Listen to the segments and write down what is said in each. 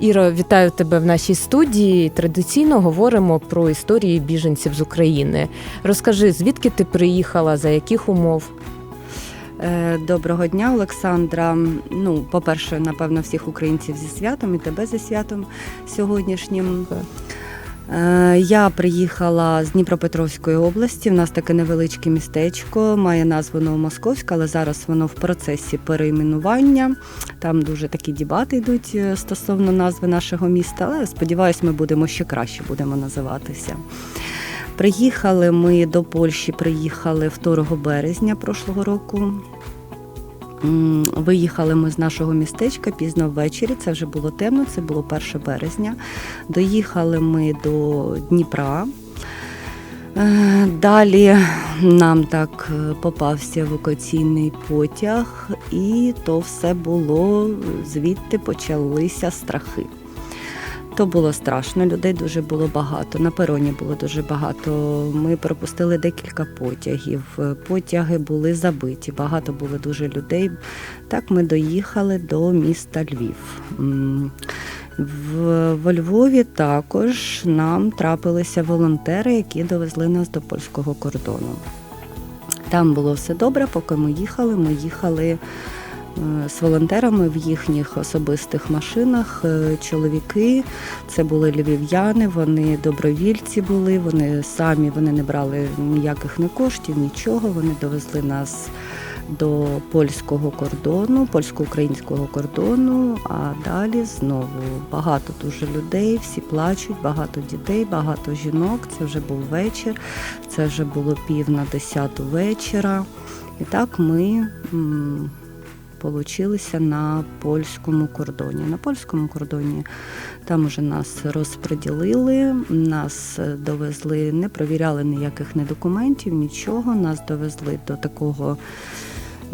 Іро, вітаю тебе в нашій студії. Традиційно говоримо про історії біженців з України. Розкажи, звідки ти приїхала, за яких умов? Е, Доброго дня, Олександра. Ну, по-перше, напевно, всіх українців зі святом і тебе зі святом сьогоднішнім. Е, Я приїхала з Дніпропетровської області. У нас таке невеличке містечко, має назву Новомосковська, але зараз воно в процесі перейменування. Там дуже такі дебати йдуть е, стосовно назви нашого міста, але сподіваюсь, ми будемо ще краще будемо називатися. Приїхали ми до Польщі, приїхали 2 березня прошлого року. Виїхали ми з нашого містечка пізно ввечері. Це вже було темно, це було 1 березня. Доїхали ми до Дніпра. Е, Далі нам так е, попався евакуаційний потяг, і то все було звідти почалися страхи. То було страшно, людей дуже було багато. На пероні було дуже багато. Ми пропустили декілька потягів. е, Потяги були забиті, багато було дуже людей. Так ми доїхали до міста Львів. В, во Львові також нам трапилися волонтери, які довезли нас до польського кордону. Там було все добре, поки ми їхали. Ми їхали з волонтерами в їхніх особистих машинах. Е, Чоловіки, це були львів'яни, вони добровільці були, вони самі вони не брали ніяких не коштів, нічого. Вони довезли нас до польського кордону, польсько-українського кордону. А далі знову багато дуже людей, всі плачуть, багато дітей, багато жінок. Це вже був вечір, це вже було пів на десяту вечора. І так ми. Получилися на польському кордоні. На польському кордоні там уже нас розподілили, нас довезли, не провіряли ніяких не документів, нічого. Нас довезли до такого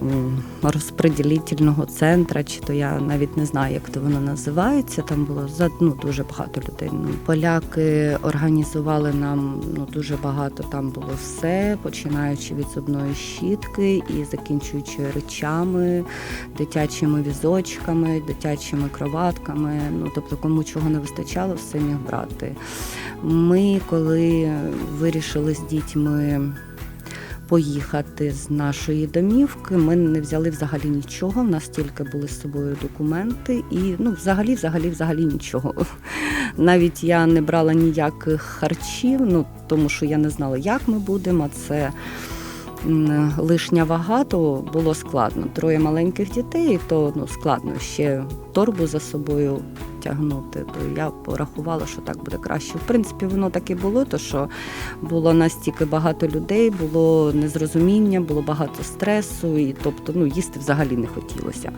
м, розподілительного центру, чи то я навіть не знаю, як то воно називається. Там було ну, дуже багато людей. Ну, поляки організували нам ну, дуже багато. Там було все, починаючи від зубної щітки і закінчуючи речами, дитячими візочками, дитячими кроватками. Ну тобто, кому чого не вистачало, все міг брати. Ми, коли вирішили з дітьми поїхати з нашої домівки, ми не взяли взагалі нічого. У нас тільки були з собою документи, і ну, взагалі, взагалі, взагалі нічого. Навіть я не брала ніяких харчів, ну тому що я не знала, як ми будемо. а Це лишня вага, то було складно. Троє маленьких дітей, то ну, складно ще торбу за собою тягнути. То я порахувала, що так буде краще. В принципі, воно так і було, то що було настільки багато людей, було незрозуміння, було багато стресу, і тобто ну, їсти взагалі не хотілося.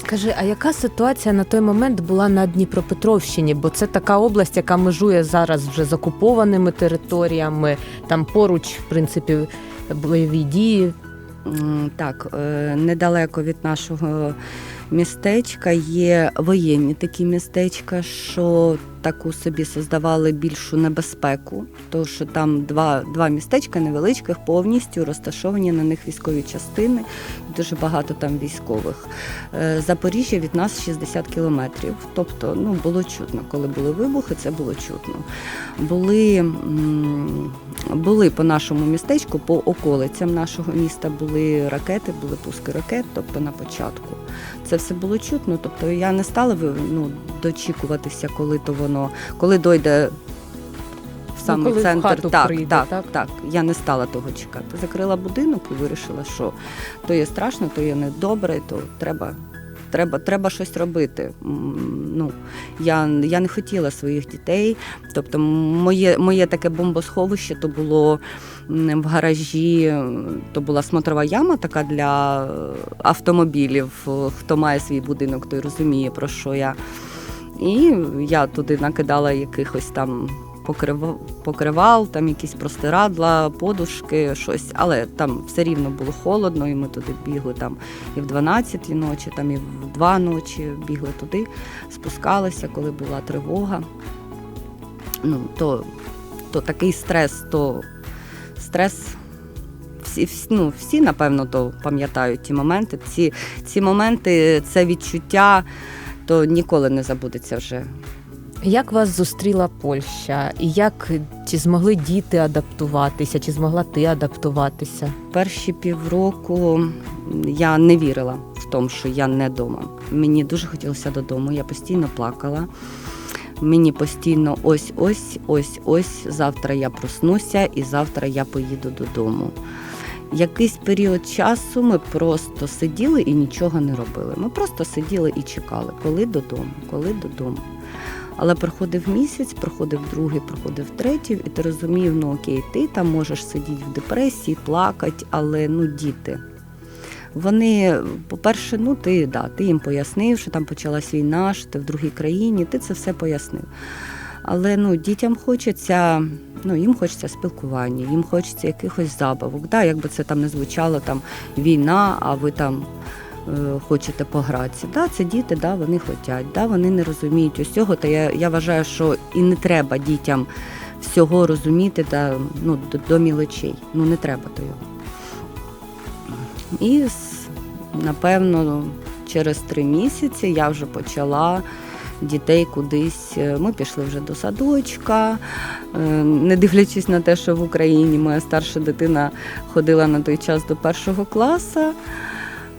Скажи, а яка ситуація на той момент була на Дніпропетровщині? Бо це така область, яка межує зараз вже з окупованими територіями, там поруч, в принципі, бойові дії. Так, е, недалеко від нашого містечка є воєнні такі містечка, що таку собі создавали більшу небезпеку, тому що там два, два містечка невеличких, повністю розташовані на них військові частини, дуже багато там військових. Е, Запоріжжя від нас 60 кілометрів. Тобто, ну було чутно, коли були вибухи, це було чутно. Були, були по нашому містечку, по околицям нашого міста були ракети, були пуски ракет, тобто на початку. Це все було чутно. Тобто я не стала ну, дочікуватися, коли то воно, коли дойде в самий Ну, коли в центр. хату так, прийде, так, так? так. Я не стала того чекати. Закрила будинок і вирішила, що то є страшно, то є недобре, то треба. Треба, треба щось робити. Ну, я, я не хотіла своїх дітей. Тобто, моє, моє таке бомбосховище то було в гаражі, то була смотрова яма така для е, автомобілів. Хто має свій будинок, той розуміє, про що я. І я туди накидала якихось там покрив- покривал, там якісь простирадла, подушки, щось. Але там все рівно було холодно, і ми туди бігли там і в 12 ночі, там і в 2 ночі бігли туди, спускалися, коли була тривога. Ну, то, то такий стрес, то стрес. Всі, ну, всі, напевно, то пам'ятають ті моменти. Ці, ці моменти це відчуття то ніколи не забудеться вже. Як вас зустріла Польща? І як чи змогли діти адаптуватися, чи змогла ти адаптуватися? Перші півроку я не вірила в тому, що я не вдома. Мені дуже хотілося додому, я постійно плакала. Мені постійно ось ось, ось ось. Завтра я проснуся і завтра я поїду додому. Якийсь період часу ми просто сиділи і нічого не робили. Ми просто сиділи і чекали, коли додому, коли додому. Але проходив місяць, проходив другий, проходив третій, і ти розумів, ну окей, ти там можеш сидіти в депресії, плакати, але ну діти. Вони, по-перше, ну ти да, ти їм пояснив, що там почалась війна, що ти в другій країні, ти це все пояснив. Але ну, дітям хочеться, ну їм хочеться спілкування, їм хочеться якихось забавок. Да, якби це там не звучало там війна, а ви там е, хочете погратися. Да, це діти, да, вони хочуть, да, вони не розуміють усього. Та я, я вважаю, що і не треба дітям всього розуміти да, ну, до, до мілочей. Ну не треба того. І напевно через три місяці я вже почала дітей кудись. е, Ми пішли вже до садочка, е, не дивлячись на те, що в Україні моя старша дитина ходила на той час до першого класу.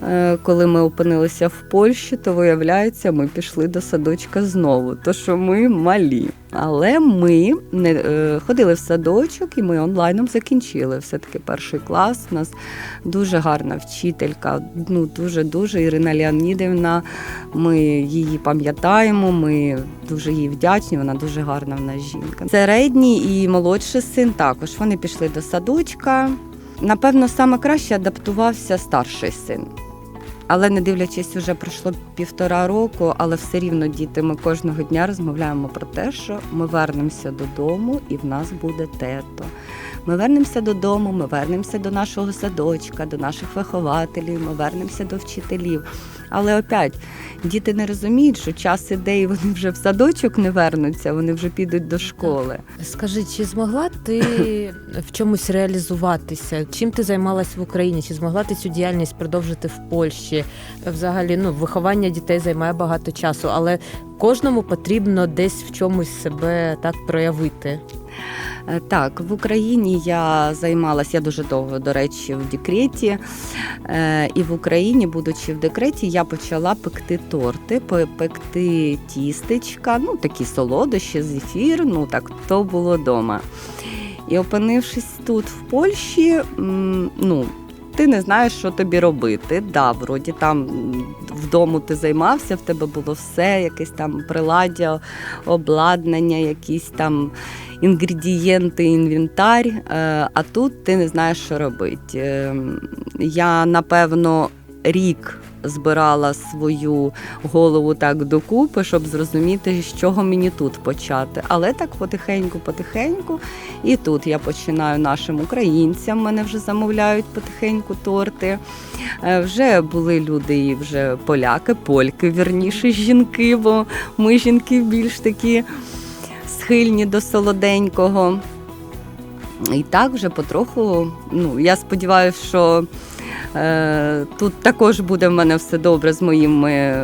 Е, Коли ми опинилися в Польщі, то виявляється, ми пішли до садочка знову, то що ми малі. Але ми не е, ходили в садочок і ми онлайном закінчили все-таки перший клас. У нас дуже гарна вчителька, ну дуже дуже Ірина Леонідівна. Ми її пам'ятаємо. Ми дуже їй вдячні. Вона дуже гарна в нас жінка. Середній і молодший син також. Вони пішли до садочка. Напевно, саме краще адаптувався старший син. Але не дивлячись, вже пройшло півтора року, але все рівно діти, ми кожного дня розмовляємо про те, що ми вернемося додому і в нас буде тето. Ми вернемося додому, ми вернемося до нашого садочка, до наших вихователів, ми вернемося до вчителів. Але опять діти не розуміють, що час іде, і вони вже в садочок не вернуться, вони вже підуть до школи. Скажи, чи змогла ти в чомусь реалізуватися? Чим ти займалась в Україні? Чи змогла ти цю діяльність продовжити в Польщі? Взагалі, ну виховання дітей займає багато часу, але кожному потрібно десь в чомусь себе так проявити. Е, Так, в Україні я займалася я дуже довго, до речі, в декреті. Е, І в Україні, будучи в декреті, я почала пекти торти, пекти тістечка, ну такі солодощі, зефір, ну так то було вдома. І опинившись тут, в Польщі, ну. Ти не знаєш, що тобі робити. Да, вроді там вдома ти займався, в тебе було все, якесь там приладдя, обладнання, якісь там інгредієнти, інвентар, е, а тут ти не знаєш, що робити. Е, Я, напевно, рік збирала свою голову так докупи, щоб зрозуміти, з чого мені тут почати. Але так потихеньку, потихеньку. І тут я починаю нашим українцям. Мене вже замовляють потихеньку торти. Е, Вже були люди, і вже поляки, польки, вірніше, жінки, бо ми жінки більш такі схильні до солоденького. І так вже потроху. Ну, я сподіваюся, що тут також буде в мене все добре з моїми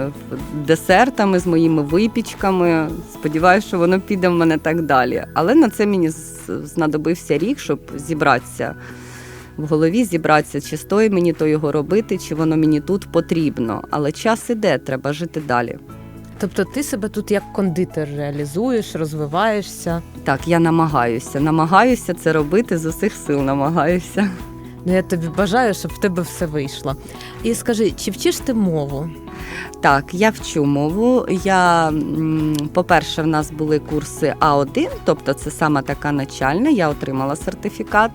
десертами, з моїми випічками. Сподіваюся, що воно піде в мене так далі. Але на це мені знадобився рік, щоб зібратися в голові, зібратися, чи стоїть мені то його робити, чи воно мені тут потрібно. Але час іде, треба жити далі. Тобто ти себе тут як кондитер реалізуєш, розвиваєшся. Так, я намагаюся. Намагаюся це робити з усіх сил. Намагаюся. Ну я тобі бажаю, щоб в тебе все вийшло. І скажи, чи вчиш ти мову? Так, я вчу мову. Я, по-перше, в нас були курси А1, тобто це саме така начальна. Я отримала сертифікат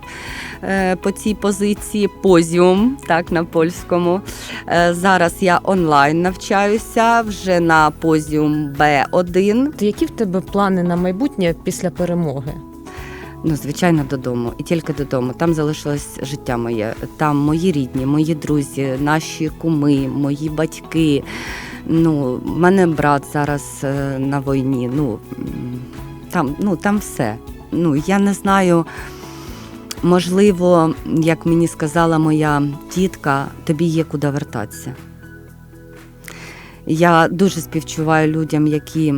е, по цій позиції, позіум, так, на польському. Е, зараз я онлайн навчаюся вже на позіум Б1. То які в тебе плани на майбутнє після перемоги? Ну, звичайно, додому і тільки додому. Там залишилось життя моє. Там мої рідні, мої друзі, наші куми, мої батьки. Ну, в мене брат зараз е, на війні. Ну там, ну там все. Ну я не знаю. Можливо, як мені сказала моя тітка, тобі є куди вертатися. Я дуже співчуваю людям, які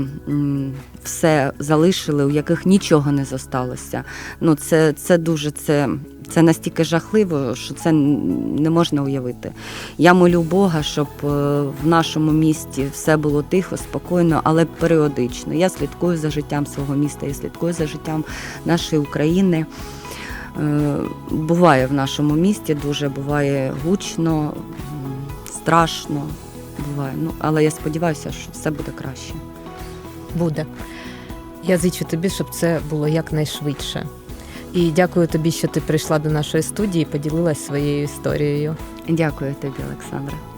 все залишили, у яких нічого не зосталося. Ну, це, це дуже це, це настільки жахливо, що це не можна уявити. Я молю Бога, щоб е, в нашому місті все було тихо, спокійно, але періодично. Я слідкую за життям свого міста, я слідкую за життям нашої України. Е, Буває в нашому місті, дуже буває гучно, страшно. Буває. Ну, але я сподіваюся, що все буде краще. Буде. Я зичу тобі, щоб це було якнайшвидше. І дякую тобі, що ти прийшла до нашої студії і поділилась своєю історією. Дякую тобі, Олександра.